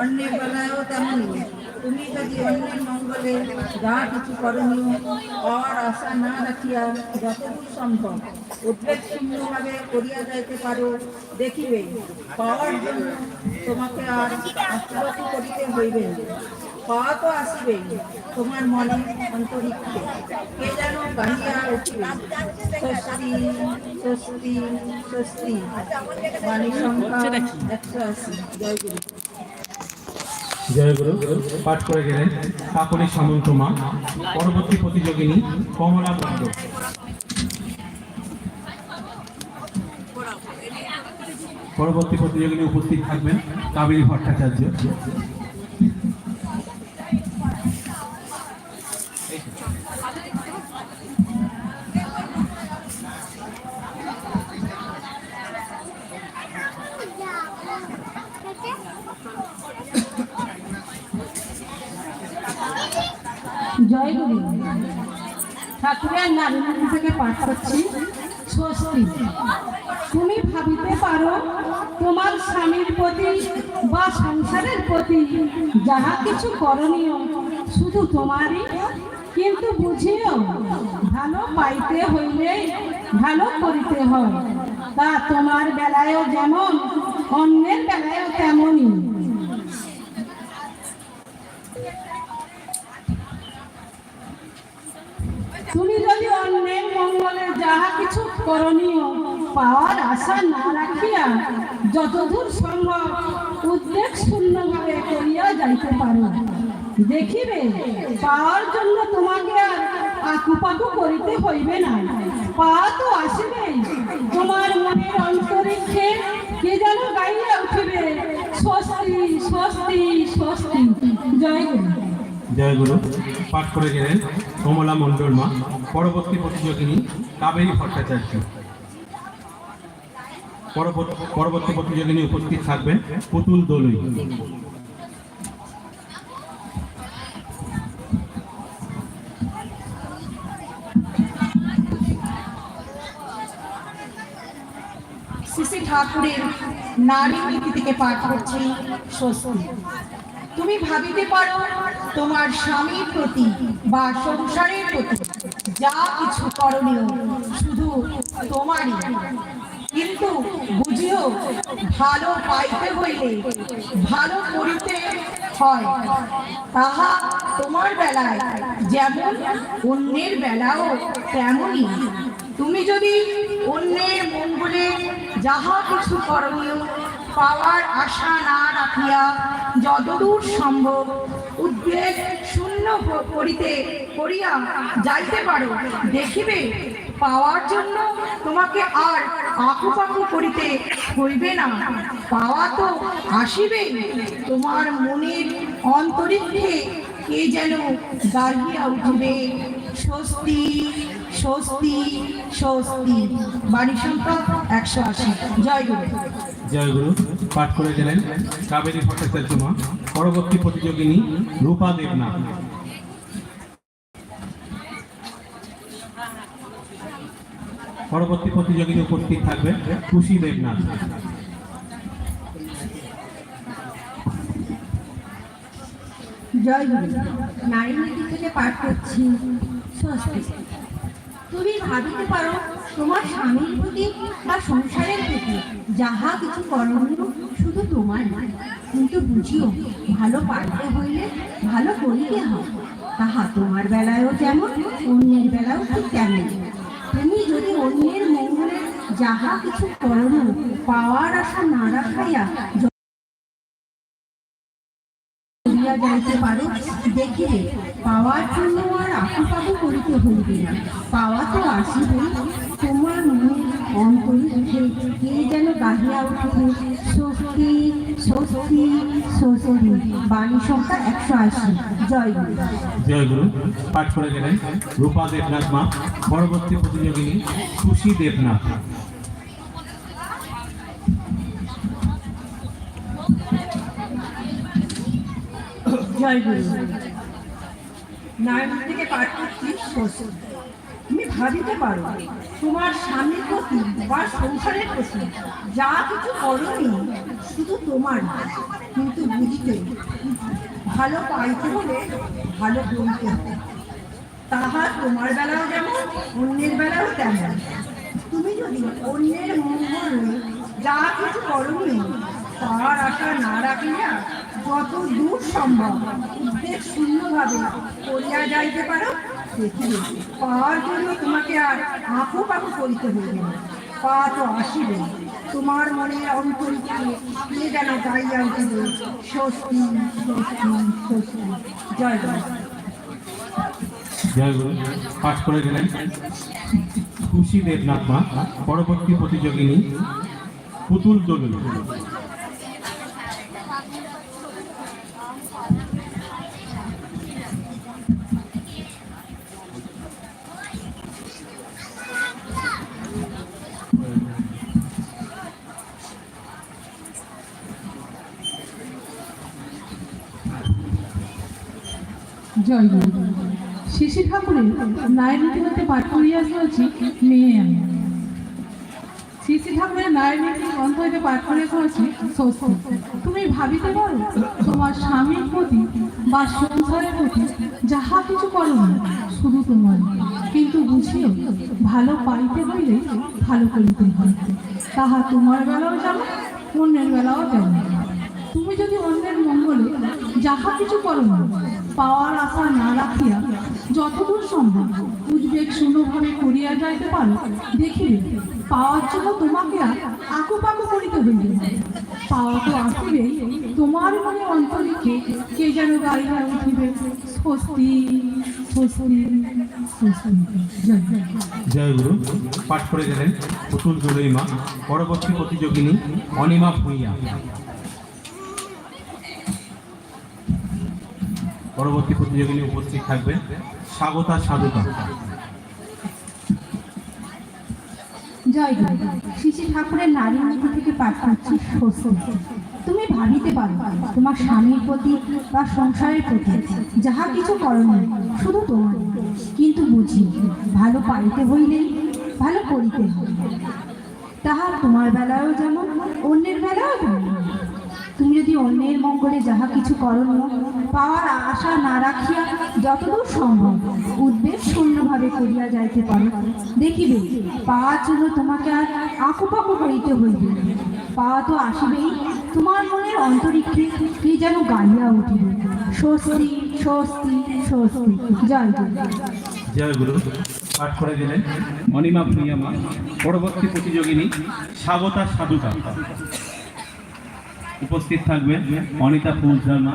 অন্যের বেলায়ও তেমনই তুমি যদি অন্যের মঙ্গলে যা কিছু করণীয় পাওয়ার আশা না রাখিয়া যতদূর সম্ভব উদ্বেগ শূন্যভাবে করিয়া যাইতে পারো দেখিবে পাওয়ার জন্য তোমাকে আর আত্মরতি করিতে হইবে। পাওয়া তো আসিবেই তোমার মনে অন্তরিক্ষে। কে যেন গাহিয়া উঠিবে স্বস্তি স্বস্তি স্বস্তি। বাণী সংখ্যা একশো আশি। জয় গুরু। জয়গুরু, পাঠ করে গেলেন কাকলি সামন্ত মা, পরবর্তী প্রতিযোগিনী কমলা বন্দ পরবর্তী প্রতিযোগিনী উপস্থিত থাকবেন কাবেরী ভট্টাচার্য। জয় গুরু। ঠাকুরের নারীমুখী থেকে পাঠ করছি। স্বস্তি তুমি ভাবিতে পারো, তোমার স্বামীর প্রতি বা সংসারের প্রতি যাহা কিছু করণীয় শুধু তোমারই। কিন্তু বুঝিও, ভালো পাইতে হইলে ভালো করিতে হয়। তা তোমার বেলায়ও যেমন, অন্যের বেলায়ও তেমনই। তুমি যদি অন্যের মঙ্গলে যাহা কিছু করণীয় পাওয়ার আশা না রাখিয়া যতদূর সম্ভব উদ্বেগ শূন্যভাবে করিয়া যাইতে পারো। দেখিবে, পাওয়ার জন্য তোমাকে আর আকুপাকু করিতে হইবে না। পাওয়া তো আসিবে, তোমার মনের অন্তরিক্ষে কে যেন গাইয়া উঠিবে, স্বস্তি স্বস্তি স্বস্তি। জয় গুরু। জয়গুরু, পাঠ করে গেলেন কমলা মণ্ডল মা, পরবর্তী প্রতিযোগিনী কাবেরী ভট্টাচার্য। পরবর্তী প্রতিযোগিনী উপস্থিত থাকবেন পুতুল দলুই। ঠাকুরের নারী নীতি থেকে পাঠ করছি, স্বস্তি। তুমি ভাবিতে পারো তোমার স্বামীর প্রতি বা সংসারের প্রতি যা কিছু করণীয়, শুধু তোমারই। কিন্তু বুঝিও, ভালো পাইতে হইলে ভালো করিতে হয়। তাহা তোমার বেলায় যেমন অন্যের বেলাও তেমনই। তুমি যদি অন্যের মঙ্গলে যাহা কিছু করণীয় পাওয়ার আশা না রাখিয়া যতদূর সম্ভব উদ্বেগ শূন্য করিতে করিয়া যাইতে পারো, দেখিবে, পাওয়ার জন্য তোমাকে আর আকুপাকু করিতে হইবে না। পাওয়া তো আসিবে, তোমার মনের অন্তরিক্ষে কে যেন গাহিয়া উঠবে। স্বস্তি স্বস্তি স্বস্তি। বাড়ি সংখ্যা একশো আশি। জয় গুরু। জয়গুরু পাঠ করে গেলেন। কাবেরী ভট্টাচার্য মা। পরবর্তী প্রতিযোগিনী রূপা দেবনাথ। পরবর্তী প্রতিযোগিনী উপস্থিত থাকবে খুশি দেবনাথ। জয় গুরু। নারী নীতি থেকে পাঠ করছি। তুমি ভাবিতে পারো তোমার স্বামীর প্রতি বা সংসারের প্রতি যাহা কিছু করণীয় শুধু তোমার নয়। কিন্তু বুঝিও, ভালো পারতে হইলে ভালো করিতে হয়। তাহা তোমার বেলায়ও যেমন, অন্যের বেলায়ও ঠিক তেমন তুমি যদি অন্যের মঙ্গলে যাহা কিছু করণীয় পাওয়ার আশা না রাখাইয়া করিয়া যাইতে পারো, দেখিবে পাওয়ার জন্য আর আকুপাকু করিতে হইবে না। পাওয়া তো আসিবে তোমার মনে অন্তরিক্ষে কে যেন গাহিয়া উঠিবে স্বস্তি স্বস্তি স্বস্তি বাণী সংখ্যা একশো আশি। জয় গুরু। জয়গুরু পাঠ করে গেলেন রূপা দেবনাথ মা, পরবর্তী প্রতিযোগিনী খুশি দেবনাথ। জয় থেকে পাঠ তুমি ভাবিতে পারো, তোমার স্বামীর প্রতি বা সংসারের প্রতি যা কিছু করণীয় শুধু তোমার কিন্তু বুঝতে ভালো পাইতে হলে ভালো বলতে হবে। তাহা তোমার বেলাও যেমন, অন্যের বেলাও তেমন। তুমি যদি অন্যের মঙ্গল, যা কিছু করণীয়, তার আশা না রাখিয়া যত দূর সম্ভব? উদ্বেগ শূন্যভাবে করিয়া যাইতে পারো? দেখিবে পাওয়ার জন্য তোমাকে আর আঁকো পাকো করিতে হইবে না। পা তো আসিবে। তোমার মনে অন্তরিকে কে যেন গাইয়া উঠিবে? স্বস্তি স্বস্তি স্বস্তি জয় জয় পাঠ করে গেলেন খুশি দেবনাথ মা, পরবর্তী প্রতিযোগিনী পুতুল দলুল। জয় ঠাকুরের নায়ের নীতি হতে পাঠ করিয়া শুনেছি মেয়ে আমি। শিশি ঠাকুরের গ্রন্থ হইতে পাঠ করিয়া শুনেছি স্বস্তি তুমি ভাবিতে পারো, তোমার স্বামীর প্রতি বা সংসারের প্রতি যাহা কিছু করো না, শুধু তোমার। কিন্তু বুঝিও ভালো পাইতে হইলে ভালো করিতে হয়। তাহা তোমার বেলাও যেমন অন্যের বেলাও যেমন তুমি যদি অন্যের মঙ্গলে যাহা কিছু করো না পাওয়ার আশা না রাখিয়া যতদূর সম্ভব উদ্বেগ শূন্যভাবে করিয়া যাইতে পারো, দেখিবে, পাওয়ার জন্য তোমাকে আর আকুপাকু করিতে হইবে। পাওয়া তো আসিবে, তোমার মনে অন্তরিকে কে যেন গাইয়া উঠিবে, স্বস্তি স্বস্তি জয়। জয়গুরু পাঠ করে গেলেন পুতুল দলুই মা পরবর্তী প্রতিযোগিনী অনিমা ভূঁইয়া। পরবর্তী প্রতিযোগিনী উপস্থিত থাকবেন স্বাগতা সাধুকা জয় শিশি ঠাকুরের নারী নীতি থেকে তুমি ভাবিতে পারো, তোমার স্বামীর প্রতি বা সংসারের প্রতি যাহা কিছু করণীয়, শুধু তোমার। কিন্তু বুঝি, ভালো পাইতে হইলেই ভালো করিতে হয়। তাহা তোমার বেলায়ও যেমন, অন্যের বেলাও তেমন। তুমি যদি অন্যের মঙ্গলে যাহা কিছু করণীয় পাওয়ার আশা না রাখিয়া যতদূর সম্ভব উদ্বেগ শূন্যভাবে করিয়া যাইতে পারো। দেখিবে পাওয়ার জন্য তোমাকে আর আকুপাকু করিতে হইবে পাওয়া তো আসিবেই, তোমার মনের অন্তরিক্ষে কে যেন গাইয়া উঠিবে। স্বস্তি স্বস্তি স্বস্তি। জয় জয় পাঠ করে গেলেন অনিমা ভূঁইয়া মা, পরবর্তী প্রতিযোগিনী স্বাগতা সাধুকা উপস্থিত থাকবেন অনিতা ফুল শর্মা